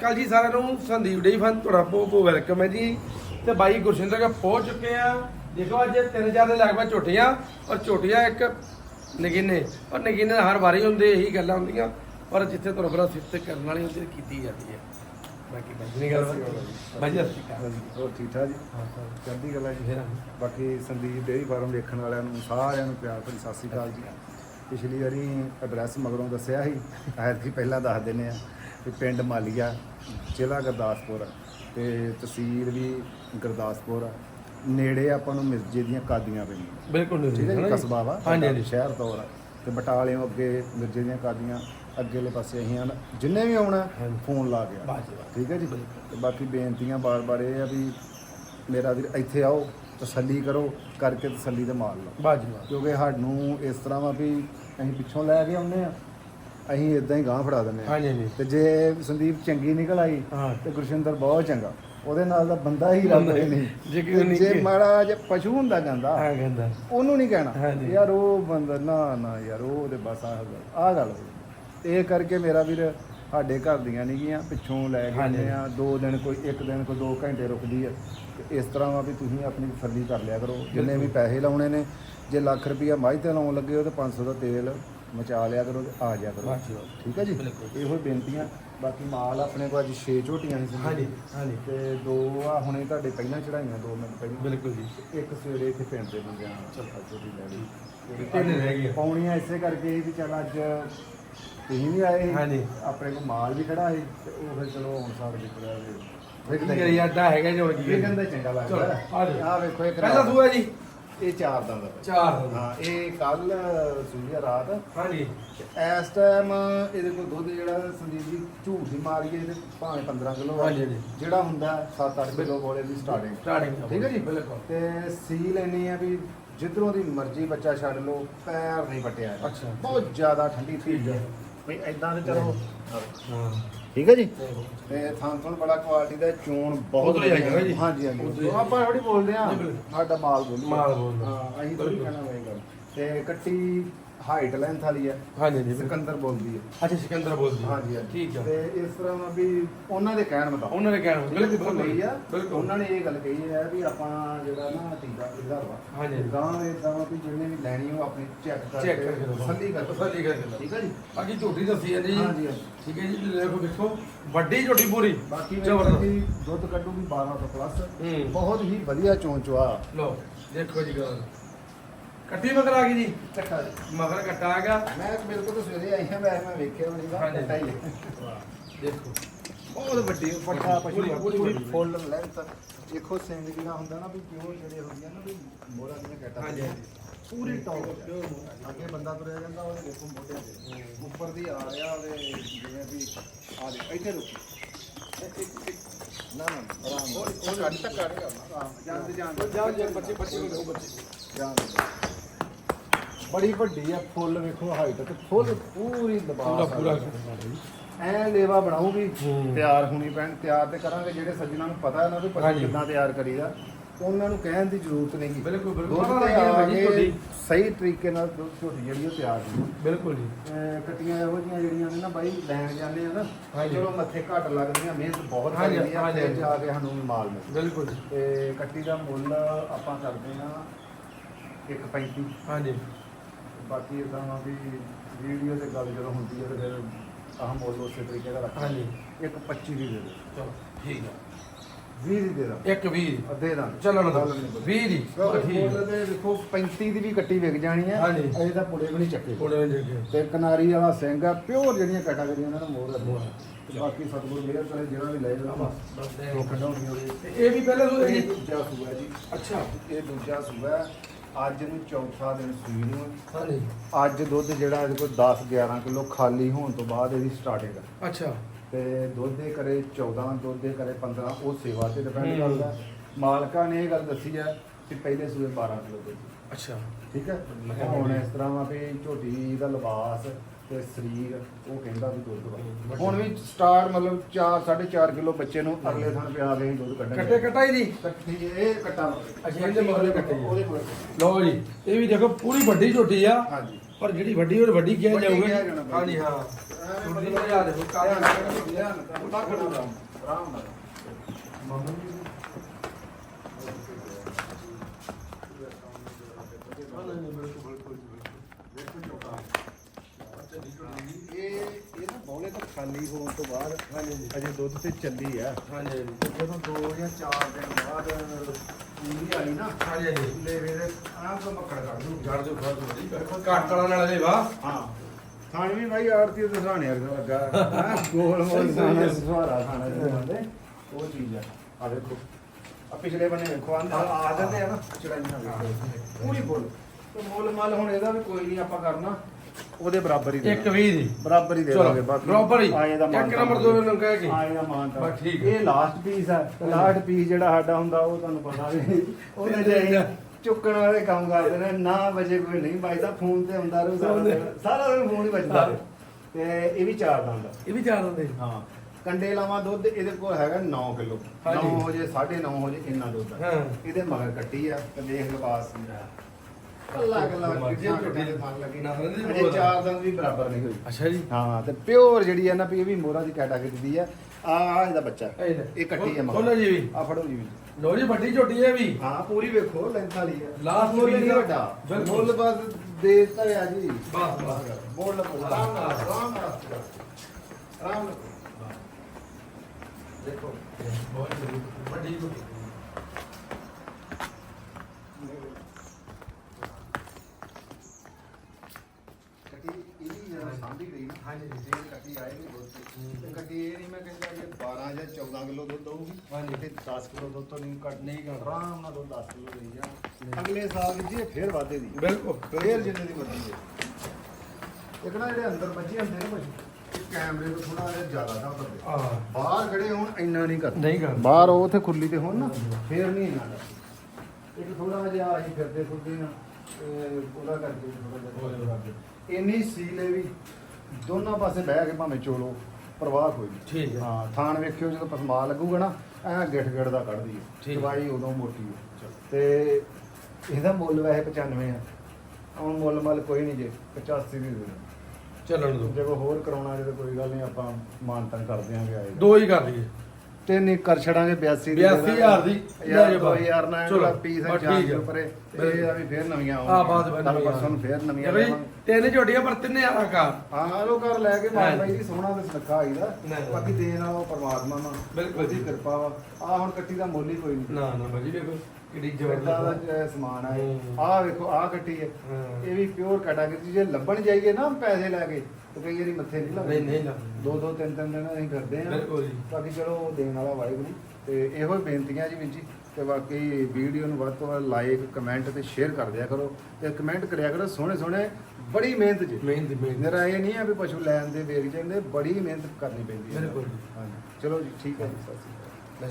ਕੱਲ ਜੀ ਸਾਰਿਆਂ ਨੂੰ ਸੰਦੀਪ ਡੇ ਫਨ ਤੁਹਾਡਾ ਬਹੁਤ ਬਹੁਤ ਵੈਲਕਮ ਹੈ ਜੀ। ਤੇ ਬਾਈ ਗੁਰਸ਼ਿੰਦਰ ਕਾ ਪਹੁੰਚ ਚੁੱਕੇ ਆ। ਦੇਖੋ ਅੱਜ ਤਿੰਨ ਚਾਰ ਦੇ ਲਗਭਗ ਝੋਟੀਆਂ ਔਰ ਝੋਟੀਆਂ ਇੱਕ ਨਗੀਨੇ ਔਰ ਨਗੀਨੇ ਹਰ ਵਾਰੀ ਹੁੰਦੇ ਇਹੀ ਗੱਲਾਂ ਹੁੰਦੀਆਂ ਪਰ ਜਿੱਥੇ ਤੁਹਾਨੂੰ ਬੜਾ ਸਿਫਤ ਕਰਨ ਵਾਲੀ ਹੁੰਦੀ ਕੀਤੀ ਜਾਂਦੀ ਹੈ। ਬਾਕੀ ਬਾਈ ਨਹੀਂ ਗੱਲ ਬਾਈ ਜੀ ਸਤਿ ਸ਼੍ਰੀ ਅਕਾਲ। ਹੋਰ ਠੀਕ ਠਾਕ ਜੀ? ਹਾਂ ਸਰ। ਚੜ੍ਹਦੀ ਕਲਾ ਜੀ। ਫੇਰ ਬਾਕੀ ਸੰਦੀਪ ਡੇਅਰੀ ਫਾਰਮ ਵੇਖਣ ਵਾਲਿਆਂ ਨੂੰ ਸਾਰਿਆਂ ਨੂੰ ਪਿਆਰ ਭਰੀ ਸਤਿ ਸ੍ਰੀ ਅਕਾਲ ਜੀ। ਪਿਛਲੀ ਵਾਰੀ ਐਡਰੈਸ ਮਗਰੋਂ ਦੱਸਿਆ ਸੀ ਐਤਕੀ ਪਹਿਲਾਂ ਦੱਸ ਦਿੰਨੇ ਆ। ਕਿ ਪਿੰਡ ਮਾਲੀਆ ਜ਼ਿਲ੍ਹਾ ਗੁਰਦਾਸਪੁਰ ਤੇ ਤਹਿਸੀਲ ਵੀ ਗੁਰਦਾਸਪੁਰ। ਆ। ਨੇੜੇ ਆਪਾਂ ਨੂੰ ਮਿਰਜੇ ਦੀਆਂ ਕਾਦੀਆਂ ਪੈਂਦੀਆਂ। ਬਿਲਕੁਲ ਠੀਕ ਹੈ ਜੀ? ਕਸਬਾ ਵਾ ਹਾਂਜੀ ਹਾਂਜੀ। ਸ਼ਹਿਰ ਤੋਂ ਆ। ਤੇ ਬਟਾਲਿਓਂ ਅੱਗੇ ਮਿਰਜੇ ਦੀਆਂ ਕਾਦੀਆਂ ਅੱਗੇਲੇ ਪਾਸੇ ਅਸੀਂ ਹਨ ਜਿੰਨੇ ਵੀ ਆਉਣਾ। ਫੋਨ ਲਾ ਗਿਆ। ਠੀਕ ਹੈ ਜੀ? ਤੇ ਬਾਕੀ ਬੇਨਤੀਆਂ ਬਾਰ-ਬਾਰ ਇਹ ਆ ਵੀ ਮੇਰਾ ਵੀਰ ਇੱਥੇ ਆਓ ਤਸੱਲੀ ਕਰੋ ਕਰਕੇ ਤਸੱਲੀ ਦੇ ਮਾਲ ਲਓ। ਬਾਜੀ ਬਾਜੀ। ਕਿਉਂਕਿ ਸਾਨੂੰ ਇਸ ਤਰ੍ਹਾਂ ਵਾ ਵੀ ਅਸੀਂ ਪਿੱਛੋਂ ਲੈ ਕੇ ਆਉਂਦੇ ਆ। ਅਸੀਂ ਇਦਾਂ ਹੀ ਗਾਂਹ ਫੜਾ ਦਿੰਦੇ ਆ ਹਾਂਜੀ ਹਾਂਜੀ। ਤੇ ਜੇ ਸੰਦੀਪ ਚੰਗੀ ਨਿਕਲ ਆਈ ਹਾਂ। ਤੇ ਗੁਰਸ਼ਿੰਦਰ ਬਹੁਤ ਚੰਗਾ। ਉਹਦੇ ਨਾਲ ਦਾ ਬੰਦਾ ਹੀ ਰੱਬ ਹੈ ਨਹੀਂ ਜੇ ਤੇ ਨਹੀਂ ਜੇ ਮਾੜਾ ਜੇ ਪਸ਼ੂ ਹੁੰਦਾ ਜਾਂਦਾ ਆ ਕਹਿੰਦਾ। ਉਹਨੂੰ ਨਹੀਂ ਕਹਿਣਾ। ਹਾਂਜੀ। ਯਾਰ ਉਹ ਬੰਦਾ ਨਾ ਨਾ ਯਾਰ ਉਹ ਤੇ ਬਸ ਆਹ ਗੱਲ ਆਹ ਗੱਲ ਹੋਈ। ਇਹ ਕਰਕੇ ਮੇਰਾ ਵੀਰ ਸਾਡੇ ਘਰ ਦੀਆਂ ਨਹੀਂ ਗੀਆਂ ਪਿੱਛੋਂ ਲੈ ਕੇ ਹਾਂਜੀ। ਆ। ਦੋ ਦਿਨ ਕੋਈ ਇੱਕ ਦਿਨ ਕੋਈ ਦੋ ਘੰਟੇ ਰੁਕਦੀ ਆ। ਤੇ ਇਸ ਤਰ੍ਹਾਂ ਵਾ ਵੀ ਤੁਸੀਂ ਆਪਣੀ ਤਸੱਲੀ ਕਰ ਲਿਆ ਕਰੋ। ਜਿੰਨੇ ਵੀ ਪੈਸੇ ਲਾਉਣੇ ਨੇ ਜੇ ਲੱਖ ਰੁਪਈਆ ਮਾਝ ਤੇ ਲਾਉਣ ਲੱਗੇ ਹੋ ਤੇ 500 ਦਾ ਤੇਲ ਮਚਾ ਲਿਆ ਕਰੋ ਤੇ ਆ ਜਾ ਕਰੋ। ਠੀਕ ਹੈ ਜੀ ਬਿਲਕੁਲ। ਇਹੋ ਹੀ ਬੇਨਤੀਆਂ ਬਾਕੀ ਮਾਲ ਆਪਣੇ ਕੋਲ ਅੱਜ 6 ਝੋਟੀਆਂ ਸੀ ਹਾਂਜੀ ਹਾਂਜੀ ਤੇ ਦੋ ਆ ਹੁਣੇ ਤੁਹਾਡੇ ਪਹਿਲਾਂ ਚੜਾਈਆਂ 2 ਮਿੰਟ ਪਹਿਲਾਂ ਬਿਲਕੁਲ ਜੀ ਇੱਕ ਸਵੇਰੇ ਇੱਥੇ ਪਿੰਡ ਦੇ ਬੰਦਿਆਂ ਨਾਲ ਚੱਲ ਛੋਟੀ ਲੈ ਲਈ ਤਿੰਨ ਰਹਿ ਗਈਆਂ। ਪਾਉਣੀਆਂ ਇਸੇ ਕਰਕੇ ਸੀ ਵੀ ਚੱਲ ਅੱਜ ਤੁਸੀਂ ਵੀ ਆਏ ਸੀ। ਹਾਂਜੀ। ਆਪਣੇ ਕੋਲ ਮਾਲ ਵੀ ਖੜਾ ਸੀ ਤੇ ਉਹ ਫਿਰ ਚਲੋ ਹੁਣ ਸਾਰ ਵਿਕਦਾ ਕੀ ਕਰੀ ਜਾਂਦਾ ਹੈਗਾ ਜੀ ਹੁਣ ਕੀ ਇਹ ਕਰੀਏ? ਚੰਗਾ ਚਲੋ, ਆ ਲੱਗਦਾ ਜਾਓ। ਵੇਖੋ ਇੱਕ ਪਹਿਲਾ ਸੂਆ ਜੀ ਇਹ ਚਾਰ ਦਾ ਦਾ ਚਾਰ ਦਿਨ। ਹਾਂ ਇਹ ਕੱਲ ਸੂਈ ਆ ਰਾਤ। ਹਾਂਜੀ। ਤੇ ਇਸ ਟਾਈਮ ਇਹਦੇ ਕੋਲ ਦੁੱਧ ਜਿਹੜਾ ਸੰਦੀਪ ਜੀ ਝੂਠ ਦੀ ਮਾਰੀਏ ਇਹਦੇ ਭਾਵੇਂ 15 ਕਿਲੋ ਹਾਂਜੀ। ਜਿਹੜਾ ਹੁੰਦਾ 7-8 ਕਿਲੋ ਬੋਲੇ ਦੀ ਸਟਾਰਟਿੰਗ ਸਟਾਰਟਿੰਗ ਠੀਕ ਹੈ ਜੀ? ਬਿਲਕੁਲ। ਤੇ ਸੀਲ ਇੰਨੀ ਆ ਵੀ ਜਿੱਧਰੋਂ ਦੀ ਮਰਜ਼ੀ ਬੱਚਾ ਛੱਡ ਲਓ ਪੈਰ ਨਹੀਂ ਪਟਿਆ। ਬਹੁਤ ਜ਼ਿਆਦਾ ਠੰਡੀ ਚੀਜ਼ ਹੈ ਵੀ ਐਦਾਂ ਦੇ ਚਲੋ। ਹਾਂ। ਠੀਕ ਹੈ ਜੀ? ਤੇ ਥਾਂ ਬੜਾ ਕੁਆਲਿਟੀ ਦਾ ਚੋਣ ਬਹੁਤ ਉਦੋਂ ਹੀ। ਜੀ। ਹਾਂਜੀ ਹੀ ਹਾਂਜੀ ਆਪਾਂ ਥੋੜੀ ਬੋਲਦੇ ਆ ਜੀ। ਸਾਡਾ ਮਾਲ ਬੋਲੂ। ਮਾਲ ਬੋਲਦਾ। ਹਾਂ ਅਸੀਂ ਥੋੜੀ। ਕਹਿਣਾ ਹੋਏਗਾ ਤੇ ਕੱਟੀ ਹਾਈਟ ਲੈਂਥ ਵਾਲੀ ਹੈ। ਹਾਂਜੀ ਜੀ। ਸਿਕੰਦਰ ਬੋਲਦੀ ਹੈ। ਅੱਛਾ ਸਿਕੰਦਰ ਬੋਲਦੀ ਹਾਂਜੀ ਹਾਂਜੀ। ਠੀਕ ਤੇ ਇਸ ਤਰ੍ਹਾਂ ਨਾਲ ਵੀ ਉਹਨਾਂ ਦੇ ਕਹਿਣ ਮੁਤਾਬਕ। ਉਹਨਾਂ ਨੇ ਕਹਿਣਾ ਬਿਲਕੁਲ ਬਿਲਕੁਲ। ਉਹਨਾਂ ਨੇ ਇਹ ਗੱਲ ਕਹੀ ਹੈ ਵੀ ਆਪਾਂ ਜਿਹੜਾ ਨਾ ਟੀਕਾ ਇਹਦਾ ਵਾ ਹਾਂਜੀ। ਗਾਂ ਦੇ ਇਦਾਂ ਵੀ ਜਿਹਨੇ ਵੀ ਲੈਣੀ ਉਹ ਆਪਣੀ ਚੈੱਕ ਕਰਕੇ ਚੈੱਕ ਕਰਕੇ ਲਓ। ਤਸੱਲੀ ਕਰਕੇ ਤਸੱਲੀ ਕਰਕੇ ਲਓ। ਠੀਕ ਹੈ ਜੀ ਬਾਕੀ ਝੋਟੀ ਦੱਸੀ ਹੈ ਜੀ ਹਾਂਜੀ, ਹਾਂਜੀ। ਠੀਕ ਹੈ ਜੀ ਤੁਸੀਂ ਦੇਖੋ ਦੇਖੋ ਵੱਡੀ ਝੋਟੀ ਪੂਰੀ ਬਾਕੀ ਜ਼ਬਰਦਸਤ। ਮੇਰੀ ਦੁੱਧ ਕੱਢੂਗੀ 12 ਤੋਂ ਪਲੱਸ ਹੂੰ। ਬਹੁਤ ਹੀ ਵਧੀਆ ਚੋਂਚਵਾ ਲਓ ਦੇਖੋ ਜੀ ਗੱਲ ਕੱਟੀ ਮਗਰ ਆ ਗਈ ਜੀ ਕੱਟਾ ਜੀ ਮਗਰ ਕੱਟਾ ਆ ਗਿਆ ਮੈਂ ਮੇਰੇ ਕੋਲ ਤਾਂ ਸਵੇਰੇ ਆਈ ਹਾਂ ਮੈਂ ਮੈਂ ਵੇਖਿਆ ਬਣੀ ਦਾ ਹਾਂਜੀ। ਕੱਟਾ ਹੀ ਹੈ। ਦੇਖੋ ਬਹੁਤ ਵੱਡੀ ਪੱਠਾ ਪੂਰੀ- ਆ, ਪੂਰੀ ਪੂਰੀ। ਫੁੱਲ ਲੈਂਥ ਦੇਖੋ ਸਿੰਘ ਜਿਹੜਾ ਹੁੰਦਾ ਨਾ ਵੀ ਪਿਓਰ ਜਿਹੜੇ ਹੁੰਦੀਆਂ ਨਾ ਵੀ ਮੋਰਾ ਦੀਆਂ ਕੈਟਾ ਹਾਂਜੀ। ਪੂਰੀ ਟੌਪ ਅੱਗੇ ਬੰਦਾ ਤੁਰਿਆ ਜਾਂਦਾ ਉਹਦੇ ਦੇਖੋ ਮੋਢਿਆਂ ਤੇ। ਉੱਪਰ ਦੀ ਆ ਰਿਹਾ ਉਹਦੇ ਜਿਵੇਂ ਵੀ ਆ ਦੇ ਇੱਥੇ ਰੁਕੀ। ਨਾ ਨਾ ਆਰਾਮ ਨਾਲ। ਉਹ ਕੱਢ ਤੱਕ ਕਰ ਰਿਹਾ ਜਾਂਦੇ ਜਾਂਦੇ। ਜਾਓ ਜੀ ਬੱਚੇ ਬੱਚੇ ਨੂੰ ਦੇਖੋ ਬੱਚੇ। ਜਾਂਦੇ ਬੜੀ ਵੱਡੀ ਆ ਫੁੱਲ ਵੇਖੋ ਹਾਈਟ ਤੇ। ਫੁੱਲ ਪੂਰੀ ਪੂਰਾ ਦਬਾਅ ਪੂਰਾ। ਐ ਲੇਵਾ ਬਣਾਉਗੀ ਹੂੰ। ਤਿਆਰ ਹੋਣੀ ਪੈਣ ਤਿਆਰ ਤੇ ਕਰਾਂਗੇ ਜਿਹੜੇ ਸੱਜਣਾ ਨੂੰ ਪਤਾ ਹੈ ਨਾ ਹਾਂਜੀ। ਕਿੱਦਾਂ ਤਿਆਰ ਕਰੀਦਾ ਉਹਨਾਂ ਨੂੰ ਕਹਿਣ ਦੀ ਜ਼ਰੂਰਤ ਨਹੀਂ ਗੀ ਬਿਲਕੁਲ, ਬਿਲਕੁਲ। ਦੁੱਧ ਪਤਾ ਤੇ ਲੱਗ ਗਿਆ ਆ ਜੀ ਕੇ। ਸਹੀ ਤਰੀਕੇ ਨਾਲ ਦੁੱਧ ਝੋਟੀ ਜਿਹੜੀ ਉਹ ਤਿਆਰ ਹੋਣੀ ਬਿਲਕੁਲ ਜੀ ਕੱਟੀਆਂ ਇਹੋ ਜਿਹੀਆਂ ਜਿਹੜੀਆਂ ਨੇ ਨਾ ਬਾਈ ਲੈਣ ਜਾਂਦੇ ਆ ਨਾ। ਚਲੋ ਮੱਥੇ ਘੱਟ ਲੱਗਦੀਆਂ ਮਿਹਨਤ ਬਹੁਤ ਕਰਦੀ ਆ ਹਾਂਜੀ। ਜਾ ਕੇ ਸਾਨੂੰ ਵੀ ਮਾਲ ਮਿਲਦਾ ਬਿਲਕੁਲ ਜੀ ਤੇ ਕੱਟੀ ਦਾ ਮੁੱਲ ਆਪਾਂ ਕਰਦੇ ਆ 1.35 ਹਾਂਜੀ ਬਾਕੀ ਇਦਾਂ ਵਾ ਵੀ ਵੀਡੀਓ ਤੇ ਗੱਲ ਜਦੋਂ ਹੁੰਦੀ ਹੈ ਤੇ ਫਿਰ ਆਹ ਮੁੱਲ ਉਸੇ ਤਰੀਕੇ ਦਾ ਰੱਖਾਂਗੇ ਹਾਂਜੀ। ਇੱਕ 25 ਦੀ ਦੇ ਦੇ ਚਲੋ ਠੀਕ ਆ। 20 ਦੀ ਦੇ ਦਾਂ ਇੱਕ 20 ਅੱਧੇ ਦਾ। ਚਲੋ ਨਾ। 20 ਦੀ। ਠੀਕ ਮੁੱਲ ਤੇ ਦੇਖੋ 35 ਦੀ ਵੀ ਕੱਟੀ ਵਿਕ ਜਾਣੀ ਹੈ ਹਾਂਜੀ। ਇਹ ਤਾਂ ਪੁੜੇ ਵੀ ਨਹੀਂ ਚੱਕੇ। ਕੋੜੇ ਜੱਗੇ ਤੇ ਕਨਾਰੀ ਵਾਲਾ ਸਿੰਘ ਆ ਪਿਓਰ ਜਿਹੜੀਆਂ ਕੈਟਾਗਰੀਆਂ ਉਹਨਾਂ ਨੂੰ ਮੋਰ ਲੱਗੂਗਾ ਤੇ ਬਾਕੀ ਸਤਿਗੁਰੂ ਮਿਹਰ ਕਰੇ ਜਿਹੜਾ ਵੀ ਲਏਗਾ ਬਸ ਬਸ। ਉਹ ਖੰਡਾਉਣੀ ਹੋਵੇ ਇਹ ਵੀ ਪਹਿਲਾਂ ਤੋਂ ਇਹ ਜੀ ਦੂਜਾ ਸੂਆ ਜੀ। ਅੱਛਾ। ਇਹ ਦੂਜਾ ਸੂਆ। ਹੈ। ਅੱਜ ਨੂੰ ਚੌਥਾ ਦਿਨ ਸੂਈ ਨੂੰ ਹੈ। ਹਾਂਜੀ। ਅੱਜ ਦੁੱਧ ਜਿਹੜਾ ਇਹਦੇ ਕੋਲ 10 11 ਕਿਲੋ ਖਾਲੀ ਹੋਣ ਤੋਂ ਬਾਅਦ ਇਹਦੀ ਸਟਾਰਟਿੰਗ ਹੈ ਅੱਛਾ। ਤੇ ਦੁੱਧ ਦੇ ਕਰੇ 14 ਦੁੱਧ ਦੇ ਕਰੇ 15 ਉਹ ਸੇਵਾ ਤੇ ਡਿਪੈਂਡ ਹੂੰ। ਕਰਦਾ। ਮਾਲਕਾਂ ਨੇ ਇਹ ਗੱਲ ਦੱਸੀ ਹੈ ਕਿ ਪਹਿਲੇ ਸੂਏ 12 ਕਿਲੋ ਦੁੱਧ ਅੱਛਾ। ਠੀਕ ਹੈ ਹੁਣ ਇਸ ਤਰ੍ਹਾਂ ਵਾ ਵੀ ਝੋਟੀ ਦਾ ਲਿਬਾਸ ਤੇ ਸਰੀਰ ਉਹ ਕਹਿੰਦਾ ਵੀ ਦੁੱਧ ਵਾ। ਹੁਣ ਵੀ ਸਟਾਰਟ ਮਤਲਬ 4 4.5 ਕਿਲੋ ਬੱਚੇ ਨੂੰ ਅਗਲੇ ਥਾਂ ਪਿਆ ਕੇ ਹੀ ਦੁੱਧ ਕੱਟੇ ਕਟਾਈ ਦੀ ਕੱਟੀ ਇਹ ਕੱਟਾ ਅੱਛਾ, ਇਹਦੇ ਮਗਰਲੇ ਕੱਟੇ ਜੀ। ਉਹਦੇ ਲਓ ਜੀ ਇਹ ਵੀ ਦੇਖੋ ਪੂਰੀ ਵੱਡੀ ਝੋਟੀ ਆ। ਹਾਂਜੀ। ਪਰ ਜਿਹੜੀ ਵੱਡੀ ਉਹ ਵੱਡੀ ਕਿਹਾ ਵੱਡੀ ਜਾਊਗਾ। ਕਿਹਾ ਜਾਣਾ ਬਾਈ। ਹਾਂਜੀ ਹਾਂ। ਛੋਟੀ ਮਤਲਬ ਲਿਆ ਦੇਖੋ ਕਾਲੀ ਧਿਆਨ ਨਾਲ, ਧਿਆਨ ਨਾਲ, ਆਰਾਮ ਨਾਲ ਇਹ ਇਹ ਨਾ ਬੌਲੇ ਤਾਂ ਖਾਲੀ ਹੋਣ ਤੋਂ ਬਾਅਦ ਅਜੇ ਦੁੱਧ ਤੇ ਚੱਲੀ ਆ। ਹਾਂਜੀ ਤੇ ਜਦੋਂ 2 ਜਾਂ 4 ਦਿਨ ਬਾਅਦ ਪੂਰੀ ਆਈ ਨਾ ਹਾਂਜੀ ਹਾਂਜੀ। ਲੈ ਵੇ ਆਰਾਮ ਤੋਂ ਮੱਖਣ ਕੱਢ ਦੂ ਜੜ ਦੇ ਫੜ ਦੋ ਕਾਟ ਵਾਲਾ ਨਾਲ ਦੇ ਵਾ ਹਾਂ। ਖਾਣ ਵੀ ਭਾਈ ਆਰਤੀ ਦੇ ਸਹਾਣੇ ਵਰਗਾ ਲੱਗਾ ਹਾਂ। ਗੋਲ ਮੋਲ ਖਾਣਾ ਸੁਹਾਰਾ ਖਾਣਾ ਜਿਹੜੇ ਹੁੰਦੇ ਉਹ ਚੀਜ਼ ਆ। ਆ ਦੇਖੋ। ਆ ਪਿਛਲੇ ਬੰਨੇ ਵੇਖੋ ਆ ਆ ਜਾਂਦੇ ਆ ਨਾ ਚੜਾਈ ਨਾ ਵੇਖੋ ਪੂਰੀ ਫੁੱਲ। ਤੇ ਮੁੱਲ ਮਲ ਹੁਣ ਇਹਦਾ ਵੀ ਕੋਈ ਨਹੀਂ ਆਪਾਂ ਕਰਨਾ। ਉਹਦੇ ਬਰਾਬਰ ਹੀ ਇੱਕ 20 ਦੀ ਬਰਾਬਰ ਹੀ ਦੇ ਚਲੋ, ਦਾਂਗੇ ਬਾਕੀ ਬਰਾਬਰ ਹੀ। ਆਏ ਦਾ ਇੱਕ ਮਾਨ ਨੰਬਰ ਦੋ ਨੂੰ ਕਹਿ ਕੇ। ਆਏ ਦਾ ਮਾਨ ਤਾਂ ਬਸ ਠੀਕ ਹੈ। ਇਹ ਲਾਸਟ ਪੀਸ ਆ ਲਾਸਟ ਪੀਸ ਜਿਹੜਾ ਸਾਡਾ ਹੁੰਦਾ ਉਹ ਤੁਹਾਨੂੰ ਪਤਾ ਵੀ ਉਹਦੇ ਅਸੀਂ ਚੁੱਕਣ ਵਾਲੇ ਕੰਮ ਕਰਦੇ ਨੇ ਨਾ ਵਜੇ ਕੋਈ ਨਹੀਂ ਵੱਜਦਾ ਫੋਨ ਤੇ ਹੁੰਦਾ ਰਹੂ ਸਾਰਾ ਦਿਨ। ਸਾਰਾ ਦਿਨ ਫੋਨ ਹੀ ਵੱਜਦਾ ਰਹੇ। ਤੇ ਇਹ ਵੀ ਚਾਰ ਦੰਦ ਆ ਇਹ ਵੀ ਚਾਰ ਦਿੰਦੇ ਹਾਂ ਕੰਡੇ ਲਾਵਾਂ ਦੁੱਧ ਇਹਦੇ ਕੋਲ ਹੈਗਾ 9 ਕਿਲੋ ਹਾਂਜੀ। 9 ਹੋ ਜੇ 9.5 ਹੋ ਜੇ ਇੰਨਾ ਦੁੱਧ ਆ ਹਾਂ। ਇਹਦੇ ਮਗਰ ਕੱਟੀ ਆ ਤੇ ਦੇਖ ਲਬਾਸ ਕੱਲਾ ਕੱਲਾ ਕਿੱਡੇ ਝੋਟੇ ਦੇ ਥਣ ਲੱਗੇ ਨਾ ਰਹਿੰਦੇ ਵੀ ਅਜੇ ਬੋਲ। ਚਾਰ ਦੰਦ ਵੀ ਬਰਾਬਰ ਨਹੀਂ ਹੋਈ ਅੱਛਾ ਜੀ ਹਾਂ ਤੇ ਪਿਓਰ ਜਿਹੜੀ ਹੈ ਨਾ ਵੀ ਇਹ ਵੀ ਮੋਰਾ ਦੀ ਕੈਟਾਗਰੀ ਦੀ ਆ ਆ ਆ ਇਹਦਾ ਬੱਚਾ ਇਹ ਲੈ। ਇਹ ਕੱਟੀ ਆ ਖੋਲੋ ਜੀ ਵੀ ਆ ਫੜੋ ਜੀ ਵੀ ਲੋ ਜੀ ਵੱਡੀ ਝੋਟੀ ਹੈ ਵੀ ਹਾਂ ਪੂਰੀ ਵੇਖੋ ਲੈਂਥ ਵਾਲੀ ਆ Last ਮੁੱਲ ਵੀ ਨਹੀਂ ਆ। ਵੱਡਾ ਬਿਲਕੁਲ। ਮੁੱਲ ਬਸ ਦੇ ਧਰਿਆ ਜੀ ਬਸ ਬਸ ਬੋਲ ਆਰਾਮ ਨਾਲ ਆਰਾਮ ਨਾਲ ਆਰਾਮ ਨਾਲ ਦੇਖੋ ਬਹੁਤ ਜ਼ਰੂਰੀ। ਵੱਡੀ ਝੋਟੀ ਕੱਟੀ ਇਹਦੀ ਜਰਾ ਸਾਂਭੀ ਗਈ ਨਾ ਹਾਂਜੀ। ਜੇ ਕੱਟੀ ਆਏਗੀ ਦੁੱਧ ਤੇ ਤੇ ਕੱਟੀ ਇਹ ਨਹੀਂ ਮੈਂ ਕਹਿੰਦਾ ਕਿ 12 ਜਾਂ 14 ਕਿਲੋ ਦੁੱਧ ਦਊਗੀ ਹਾਂਜੀ। ਤੇ 10 ਕਿਲੋ ਦੁੱਧ ਤੋਂ ਨਹੀਂ ਘੱਟ ਨਹੀਂ ਘੱਟ। ਆਰਾਮ ਨਾਲ ਦੁੱਧ 10 ਕਿਲੋ ਦੇਈ ਜਾ। ਅਗਲੇ ਸਾਲ ਵਿੱਚ ਇਹ ਫੇਰ ਵਾਧੇ ਦੀ ਬਿਲਕੁਲ ਫੇਰ ਜਿੰਨੇ ਦੀ ਵਧੀ ਹੈ ਇੱਕ ਨਾ ਜਿਹੜੇ ਅੰਦਰ ਬੱਚੇ ਹੁੰਦੇ ਨੇ ਪਸ਼ੂ ਇਹ ਕੈਮਰੇ ਤੋਂ ਥੋੜਾ ਜਿਹਾ ਜ਼ਿਆਦਾ ਨਾ ਕਰਦੇ ਆ ਬਾਹਰ ਖੜੇ ਹੋਣ ਇੰਨਾ ਨਹੀਂ ਕਰਦੇ। ਨਹੀਂ ਕਰਦੇ। ਬਾਹਰ ਉਹ ਉੱਥੇ ਖੁੱਲੀ ਤੇ ਹੋਣ ਨਾ ਫੇਰ ਨਹੀਂ ਇੰਨਾ ਕਰਦੇ। ਇੱਕ ਥੋੜਾ ਜਿਹਾ ਅਸੀਂ ਫਿਰਦੇ ਫੁਰਦੇ ਨਾ ਉਹਦਾ ਕਰਕੇ ਥੋੜਾ ਜਿਹਾ ਇੰਨੀ ਸੀਲ ਹੈ ਵੀ। ਦੋਨਾਂ ਪਾਸੇ ਬਹਿ ਕੇ ਭਾਵੇਂ ਚੋਲੋ ਪ੍ਰਵਾਹ ਨਹੀਂ। ਠੀਕ ਹੈ। ਹਾਂ ਥਾਣ ਵੇਖਿਓ ਜਦੋਂ ਪਸਮਾ ਲੱਗੂਗਾ ਨਾ ਐ ਗਿੱਠ ਗਿੱਠ ਦਾ ਕੱਢਦੀ ਹੈ ਠੀਕ। ਦਵਾਈ ਉਦੋਂ ਮੋਟੀ ਹੈ। ਤੇ ਇਹਦਾ ਮੁੱਲ ਵੈਸੇ 95 ਆ। ਹੁਣ ਮੁੱਲ ਮੱਲ ਕੋਈ ਨਹੀਂ ਜੇ 85 ਦੀ ਦੇ ਦਿਓ। ਚੱਲਣ ਦੋ ਜੇ ਕੋਈ ਹੋਰ ਕਰਾਉਣਾ ਜੇ ਤਾਂ ਕੋਈ ਗੱਲ ਨਹੀਂ ਆਪਾਂ ਮਾਨਤਨ ਕਰ ਦਿਆਂਗੇ ਆਏ। ਦੋ ਹੀ ਕਰ ਲਈਏ। ਤੇ ਨਹੀਂ ਕਰ ਛੜਾਂਗੇ 82 ਦੀ 82,000 ਦੀ। ਲੈ ਜਾਓ ਬਾਹਰ। ਯਾਰ ਨਾ ਚਲੋ, ਇਹਦਾ ਪੀਸ ਬਸ ਚਾਰ ਹੈ। ਉੱਪਰੇ ਇਹ ਆ ਵੀ ਫੇਰ ਨਵੀਆਂ ਆ ਬਾਅਦ ਵਿੱਚ ਕੱਲ ਪਰਸੋਂ ਫੇਰ ਨਵੀਆਂ ਬਈ। ਤਿੰਨ ਝੋਟੀਆਂ ਪਰ ਤਿੰਨੇ ਆ ਕਾਰ ਹਾਂ ਲੋ ਕਰ ਲੈ ਕੇ ਹਾਂ। ਬਾਬਾ ਜੀ ਦੀ ਸੋਹਣਾ ਤੇ ਸਨੱਖਾ ਆਈਦਾ। ਬਾਕੀ ਦੇਣ ਵਾਲਾ ਪਰਮਾਤਮਾ ਵਾ ਬਿਲਕੁਲ ਉਹਦੀ ਕਿਰਪਾ ਵਾ ਆ ਹੁਣ ਕੱਟੀ ਦਾ ਮੁੱਲ ਹੀ ਕੋਈ ਨਹੀਂ ਨਾ ਨਾ ਭਾਜੀ ਵੇਖੋ ਦਾ ਜ਼ਬਰਦਸਤ ਜ- ਸਮਾਨ ਆ ਹੂੰ। ਆ ਵੇਖੋ ਆ ਕੱਟੀ ਹੈ। ਇਹ ਵੀ ਪਿਓਰ ਕੈਟਾਗਰੀ ਜੇ ਲੱਭਣ ਜਾਈਏ ਨਾ ਪੈਸੇ ਲੈ ਕੇ ਤੇ ਕਈ ਵਾਰੀ ਮੱਥੇ ਨਹੀਂ ਲੱਗਦੇ ਨਹੀਂ ਨਹੀਂ ਲੱਗਦੇ। ਦੋ ਦੋ ਤਿੰਨ ਤਿੰਨ ਦਿਨ ਅਸੀਂ ਕਰਦੇ ਆ ਬਿਲਕੁਲ ਜੀ। ਬਾਕੀ ਚਲੋ ਦੇਣ ਵਾਲਾ ਵਾਹਿਗੁਰੂ ਤੇ ਇਹੋ ਹੀ ਬੇਨਤੀਆਂ ਜੀ ਵੀਰ ਜੀ। ਤੇ ਬਾਕੀ ਵੀਡੀਓ ਨੂੰ ਵੱਧ ਤੋਂ ਵੱਧ ਲਾਈਕ ਕਮੈਂਟ ਤੇ ਸ਼ੇਅਰ ਕਰ ਦਿਆ ਕਰੋ। ਤੇ ਕਮੈਂਟ ਕਰਿਆ ਕਰੋ ਸੋਹਣੇ ਸੋਹਣੇ ਬੜੀ ਮਿਹਨਤ ਜੀ। ਮਿਹਨਤ ਮਿਹਨਤ। ਮੇਰਾ ਇਹ ਨਹੀਂ ਆ ਵੀ ਪਸ਼ੂ ਲੈਣ ਦੇ ਵੇਚ ਜਾਂਦੇ ਬੜੀ ਮਿਹਨਤ ਕਰਨੀ ਪੈਂਦੀ ਹੈ। ਬਿਲਕੁਲ ਜੀ। ਹਾਂਜੀ। ਚਲੋ ਜੀ ਠੀਕ ਹੈ ਜੀ ਸਤਿ ਸ਼੍ਰੀ ਅਕਾਲ।